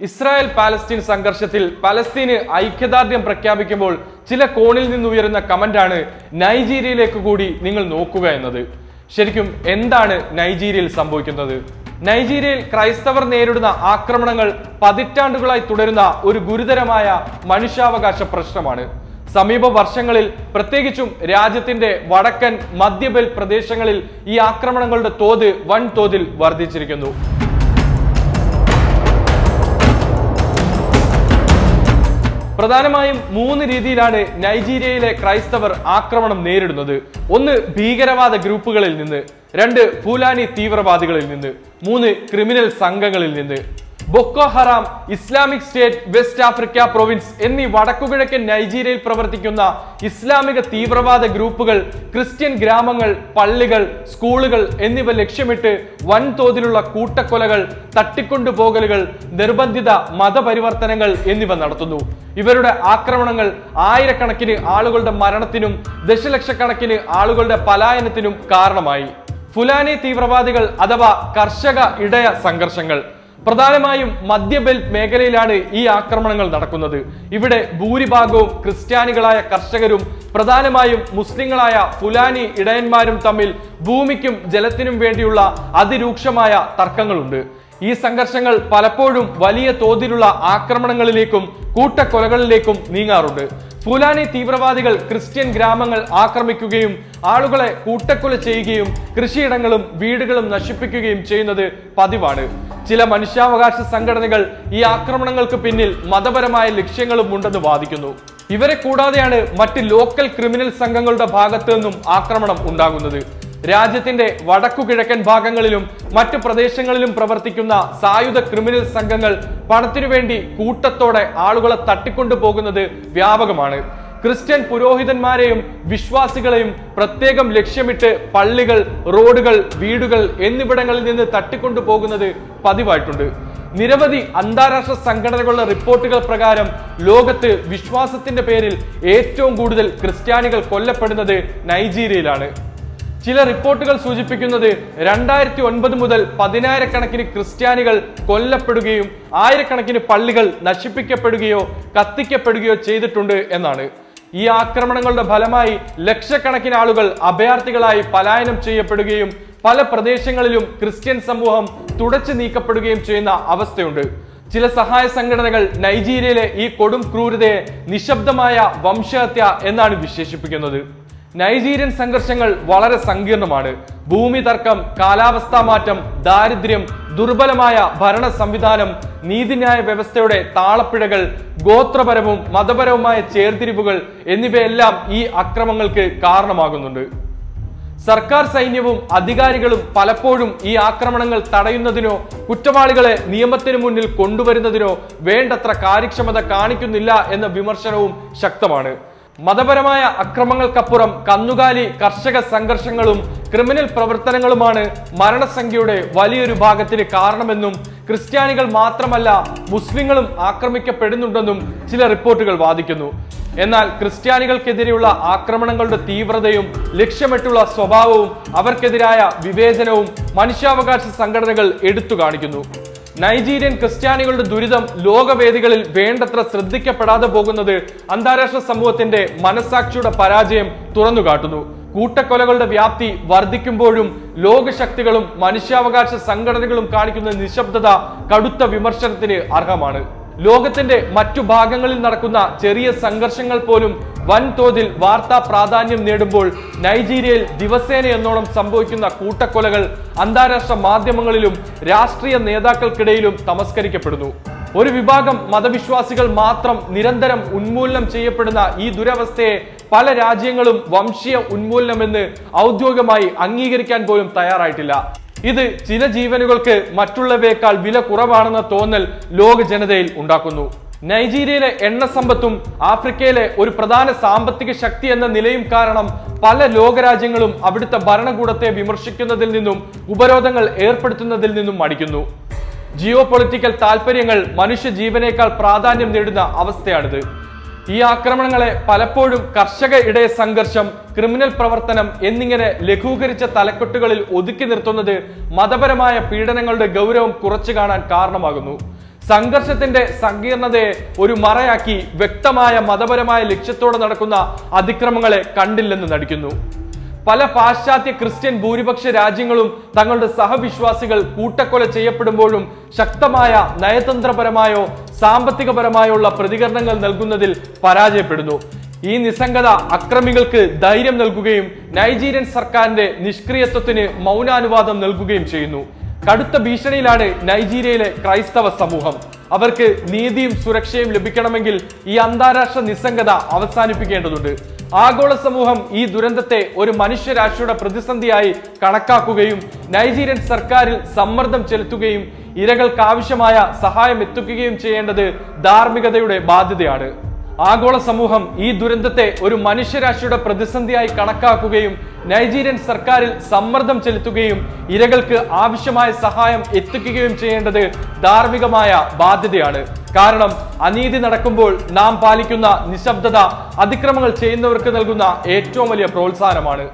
Israel Palestine സംഘർഷത്തിൽ പലസ്തീന് ഐക്യദാർഢ്യം പ്രഖ്യാപിക്കുമ്പോൾ ചില കോണിൽ നിന്ന് ഉയരുന്ന കമന്റാണ് നൈജീരിയയിലേക്ക് കൂടി നിങ്ങൾ നോക്കുക എന്നത്. ശരിക്കും എന്താണ് നൈജീരിയയിൽ സംഭവിക്കുന്നത്? നൈജീരിയയിൽ ക്രൈസ്തവർ നേരിടുന്ന ആക്രമണങ്ങൾ പതിറ്റാണ്ടുകളായി തുടരുന്ന ഒരു ഗുരുതരമായ മനുഷ്യാവകാശ പ്രശ്നമാണ്. സമീപ വർഷങ്ങളിൽ പ്രത്യേകിച്ചും രാജ്യത്തിന്റെ വടക്കൻ മധ്യബൽ പ്രദേശങ്ങളിൽ ഈ ആക്രമണങ്ങളുടെ തോത് വൻതോതിൽ വർദ്ധിച്ചിരിക്കുന്നു. പ്രധാനമായും മൂന്ന് രീതിയിലാണ് നൈജീരിയയിലെ ക്രൈസ്തവർ ആക്രമണം നേരിടുന്നത്. ഒന്ന് ഭീകരവാദ ഗ്രൂപ്പുകളിൽ നിന്ന് രണ്ട് ഫൂലാനി തീവ്രവാദികളിൽ നിന്ന് മൂന്ന് ക്രിമിനൽ സംഘങ്ങളിൽ നിന്ന്. Boko Haram Islamic State West Africa Province എന്നീ വടക്കുകിഴക്കൻ നൈജീരിയയിൽ പ്രവർത്തിക്കുന്ന ഇസ്ലാമിക തീവ്രവാദ ഗ്രൂപ്പുകൾ ക്രിസ്ത്യൻ ഗ്രാമങ്ങൾ പള്ളികൾ സ്കൂളുകൾ എന്നിവ ലക്ഷ്യമിട്ട് വൻതോതിലുള്ള കൂട്ടക്കൊലകൾ തട്ടിക്കൊണ്ടുപോകലുകൾ നിർബന്ധിത മതപരിവർത്തനങ്ങൾ എന്നിവ നടത്തുന്നു. ഇവരുടെ ആക്രമണങ്ങൾ ആയിരക്കണക്കിന് ആളുകളുടെ മരണത്തിനും ദശലക്ഷക്കണക്കിന് ആളുകളുടെ പലായനത്തിനും കാരണമായി. ഫുലാനി തീവ്രവാദികൾ അഥവാ കർഷക ഇടയ സംഘർഷങ്ങൾ. പ്രധാനമായും മധ്യബെൽറ്റ് മേഖലയിലാണ് ഈ ആക്രമണങ്ങൾ നടക്കുന്നത്. ഇവിടെ ഭൂരിഭാഗവും ക്രിസ്ത്യാനികളായ കർഷകരും പ്രധാനമായും മുസ്ലിങ്ങളായ ഫുലാനി ഇടയന്മാരും തമ്മിൽ ഭൂമിക്കും ജലത്തിനും വേണ്ടിയുള്ള അതിരൂക്ഷമായ തർക്കങ്ങളുണ്ട്. ഈ സംഘർഷങ്ങൾ പലപ്പോഴും വലിയ തോതിലുള്ള ആക്രമണങ്ങളിലേക്കും കൂട്ടക്കൊലകളിലേക്കും നീങ്ങാറുണ്ട്. ഫുലാനി തീവ്രവാദികൾ ക്രിസ്ത്യൻ ഗ്രാമങ്ങൾ ആക്രമിക്കുകയും ആളുകളെ കൂട്ടക്കൊല ചെയ്യുകയും കൃഷിയിടങ്ങളും വീടുകളും നശിപ്പിക്കുകയും ചെയ്യുന്നത് പതിവാണ്. ചില മനുഷ്യാവകാശ സംഘടനകൾ ഈ ആക്രമണങ്ങൾക്ക് പിന്നിൽ മതപരമായ ലക്ഷ്യങ്ങളും ഉണ്ടെന്ന് വാദിക്കുന്നു. ഇവരെ കൂടാതെയാണ് മറ്റ് ലോക്കൽ ക്രിമിനൽ സംഘങ്ങളുടെ ഭാഗത്തു നിന്നും ആക്രമണം ഉണ്ടാകുന്നത്. രാജ്യത്തിന്റെ വടക്കു കിഴക്കൻ ഭാഗങ്ങളിലും മറ്റു പ്രദേശങ്ങളിലും പ്രവർത്തിക്കുന്ന സായുധ ക്രിമിനൽ സംഘങ്ങൾ പണത്തിനു വേണ്ടി കൂട്ടത്തോടെ ആളുകളെ തട്ടിക്കൊണ്ടു പോകുന്നത് വ്യാപകമാണ്. ക്രിസ്ത്യൻ പുരോഹിതന്മാരെയും വിശ്വാസികളെയും പ്രത്യേകം ലക്ഷ്യമിട്ട് പള്ളികൾ റോഡുകൾ വീടുകൾ എന്നിവിടങ്ങളിൽ നിന്ന് തട്ടിക്കൊണ്ടു പോകുന്നത് പതിവായിട്ടുണ്ട്. നിരവധി അന്താരാഷ്ട്ര സംഘടനകളുടെ റിപ്പോർട്ടുകൾ പ്രകാരം ലോകത്ത് വിശ്വാസത്തിന്റെ പേരിൽ ഏറ്റവും കൂടുതൽ ക്രിസ്ത്യാനികൾ കൊല്ലപ്പെടുന്നത് നൈജീരിയയിലാണ്. ചില റിപ്പോർട്ടുകൾ സൂചിപ്പിക്കുന്നത് രണ്ടായിരത്തി ഒൻപത് മുതൽ പതിനായിരക്കണക്കിന് ക്രിസ്ത്യാനികൾ കൊല്ലപ്പെടുകയും ആയിരക്കണക്കിന് പള്ളികൾ നശിപ്പിക്കപ്പെടുകയോ കത്തിക്കപ്പെടുകയോ ചെയ്തിട്ടുണ്ട് എന്നാണ്. ഈ ആക്രമണങ്ങളുടെ ഫലമായി ലക്ഷക്കണക്കിന് ആളുകൾ അഭയാർത്ഥികളായി പലായനം ചെയ്യപ്പെടുകയും പല പ്രദേശങ്ങളിലും ക്രിസ്ത്യൻ സമൂഹം തുടച്ചു നീക്കപ്പെടുകയും ചെയ്യുന്ന അവസ്ഥയുണ്ട്. ചില സഹായ സംഘടനകൾ നൈജീരിയയിലെ ഈ കൊടും ക്രൂരതയെ നിശബ്ദമായ വംശഹത്യ എന്നാണ് വിശേഷിപ്പിക്കുന്നത്. നൈജീരിയൻ സംഘർഷങ്ങൾ വളരെ സങ്കീർണമാണ്. ഭൂമി തർക്കം കാലാവസ്ഥാ മാറ്റം ദാരിദ്ര്യം ദുർബലമായ ഭരണ സംവിധാനം നീതിന്യായ വ്യവസ്ഥയുടെ താളപ്പിഴകൾ ഗോത്രപരവും മതപരവുമായ ചേർതിരിവുകൾ എന്നിവയെല്ലാം ഈ അക്രമങ്ങൾക്ക് കാരണമാകുന്നുണ്ട്. സർക്കാർ സൈന്യവും അധികാരികളും പലപ്പോഴും ഈ ആക്രമണങ്ങൾ തടയുന്നതിനോ കുറ്റവാളികളെ നിയമത്തിന് മുന്നിൽ കൊണ്ടുവരുന്നതിനോ വേണ്ടത്ര കാര്യക്ഷമത കാണിക്കുന്നില്ല എന്ന വിമർശനവും ശക്തമാണ്. മതപരമായ അക്രമങ്ങൾക്കപ്പുറം കന്നുകാലി കർഷക സംഘർഷങ്ങളും ക്രിമിനൽ പ്രവർത്തനങ്ങളുമാണ് മരണസംഖ്യയുടെ വലിയൊരു ഭാഗത്തിന് കാരണമെന്നും ക്രിസ്ത്യാനികൾ മാത്രമല്ല മുസ്ലിങ്ങളും ആക്രമിക്കപ്പെടുന്നുണ്ടെന്നും ചില റിപ്പോർട്ടുകൾ വാദിക്കുന്നു. എന്നാൽ ക്രിസ്ത്യാനികൾക്കെതിരെയുള്ള ആക്രമണങ്ങളുടെ തീവ്രതയും ലക്ഷ്യമിട്ടുള്ള സ്വഭാവവും അവർക്കെതിരായ വിവേചനവും മനുഷ്യാവകാശ സംഘടനകൾ എടുത്തു കാണിക്കുന്നു. നൈജീരിയൻ ക്രിസ്ത്യാനികളുടെ ദുരിതം ലോകവേദികളിൽ വേണ്ടത്ര ശ്രദ്ധിക്കപ്പെടാതെ പോകുന്നത് അന്താരാഷ്ട്ര സമൂഹത്തിന്റെ മനസാക്ഷിയുടെ പരാജയം തുറന്നുകാട്ടുന്നു. കൂട്ടക്കൊലകളുടെ വ്യാപ്തി വർദ്ധിക്കുമ്പോഴും ലോകശക്തികളും മനുഷ്യാവകാശ സംഘടനകളും കാണിക്കുന്ന നിശബ്ദത കടുത്ത വിമർശനത്തിന് അർഹമാണ്. ലോകത്തിന്റെ മറ്റു ഭാഗങ്ങളിൽ നടക്കുന്ന ചെറിയ സംഘർഷങ്ങൾ പോലും വൻതോതിൽ വാർത്താ പ്രാധാന്യം നേടുമ്പോൾ നൈജീരിയയിൽ ദിവസേന എന്നോണം സംഭവിക്കുന്ന കൂട്ടക്കൊലകൾ അന്താരാഷ്ട്ര മാധ്യമങ്ങളിലും രാഷ്ട്രീയ നേതാക്കൾക്കിടയിലും തമസ്കരിക്കപ്പെടുന്നു. ഒരു വിഭാഗം മതവിശ്വാസികൾ മാത്രം നിരന്തരം ഉന്മൂലനം ചെയ്യപ്പെടുന്ന ഈ ദുരവസ്ഥയെ പല രാജ്യങ്ങളും വംശീയ ഉന്മൂലനമെന്ന് ഔദ്യോഗികമായി അംഗീകരിക്കാൻ പോലും തയ്യാറായിട്ടില്ല. ഇത് ചില ജീവനുകൾക്ക് മറ്റുള്ളവയേക്കാൾ വില കുറവാണെന്ന തോന്നൽ ലോക ജനതയിൽ ഉണ്ടാക്കുന്നു. നൈജീരിയയിലെ എണ്ണ സമ്പത്തും ആഫ്രിക്കയിലെ ഒരു പ്രധാന സാമ്പത്തിക ശക്തി എന്ന നിലയും കാരണം പല ലോകരാജ്യങ്ങളും അവിടുത്തെ ഭരണകൂടത്തെ വിമർശിക്കുന്നതിൽ നിന്നും ഉപരോധങ്ങൾ ഏർപ്പെടുത്തുന്നതിൽ നിന്നും മടിക്കുന്നു. ജിയോ പൊളിറ്റിക്കൽ താല്പര്യങ്ങൾ മനുഷ്യ ജീവനേക്കാൾ പ്രാധാന്യം നേടുന്ന അവസ്ഥയാണിത്. ഈ ആക്രമണങ്ങളെ പലപ്പോഴും കർഷക ഇടയ സംഘർഷം ക്രിമിനൽ പ്രവർത്തനം എന്നിങ്ങനെ ലഘൂകരിച്ച തലക്കെട്ടുകളിൽ ഒതുക്കി നിർത്തുന്നത് മതപരമായ പീഡനങ്ങളുടെ ഗൗരവം കുറച്ചു കാണാൻ കാരണമാകുന്നു. സംഘർഷത്തിന്റെ സങ്കീർണതയെ ഒരു മറയാക്കി വ്യക്തമായ മതപരമായ ലക്ഷ്യത്തോടെ നടക്കുന്ന അതിക്രമങ്ങളെ കണ്ടില്ലെന്ന് നടിക്കുന്നു. പല പാശ്ചാത്യ ക്രിസ്ത്യൻ ഭൂരിപക്ഷ രാജ്യങ്ങളും തങ്ങളുടെ സഹവിശ്വാസികൾ കൂട്ടക്കൊല ചെയ്യപ്പെടുമ്പോഴും ശക്തമായ നയതന്ത്രപരമായോ സാമ്പത്തികപരമായോ ഉള്ള പ്രതികരണങ്ങൾ നൽകുന്നതിൽ പരാജയപ്പെടുന്നു. ഈ നിസ്സംഗത അക്രമികൾക്ക് ധൈര്യം നൽകുകയും നൈജീരിയൻ സർക്കാരിന്റെ നിഷ്ക്രിയത്വത്തിന് മൗനാനുവാദം നൽകുകയും ചെയ്യുന്നു. കടുത്ത ഭീഷണിയിലാണ് നൈജീരിയയിലെ ക്രൈസ്തവ സമൂഹം. അവർക്ക് നീതിയും സുരക്ഷയും ലഭിക്കണമെങ്കിൽ ഈ അന്താരാഷ്ട്ര നിസ്സംഗത അവസാനിപ്പിക്കേണ്ടതുണ്ട്. ആഗോള സമൂഹം ഈ ദുരന്തത്തെ ഒരു മനുഷ്യരാശിയുടെ പ്രതിസന്ധിയായി കണക്കാക്കുകയും നൈജീരിയൻ സർക്കാരിൽ സമ്മർദ്ദം ചെലുത്തുകയും ഇരകൾക്ക് ആവശ്യമായ സഹായം എത്തിക്കുകയും ചെയ്യേണ്ടത് ധാർമ്മികതയുടെ ബാധ്യതയാണ്. ആഗോള സമൂഹം ഈ ദുരന്തത്തെ ഒരു മനുഷ്യരാശിയുടെ പ്രതിസന്ധിയായി കണക്കാക്കുകയും നൈജീരിയൻ സർക്കാരിൽ സമ്മർദ്ദം ചെലുത്തുകയും ഇരകൾക്ക് ആവശ്യമായ സഹായം എത്തിക്കുകയും ചെയ്യേണ്ടത് ധാർമ്മികമായ ബാധ്യതയാണ്. കാരണം അനീതി നടക്കുമ്പോൾ നാം പാലിക്കുന്ന നിശബ്ദത അതിക്രമങ്ങൾ ചെയ്യുന്നവർക്ക് നൽകുന്ന ഏറ്റവും വലിയ പ്രോത്സാഹനമാണ്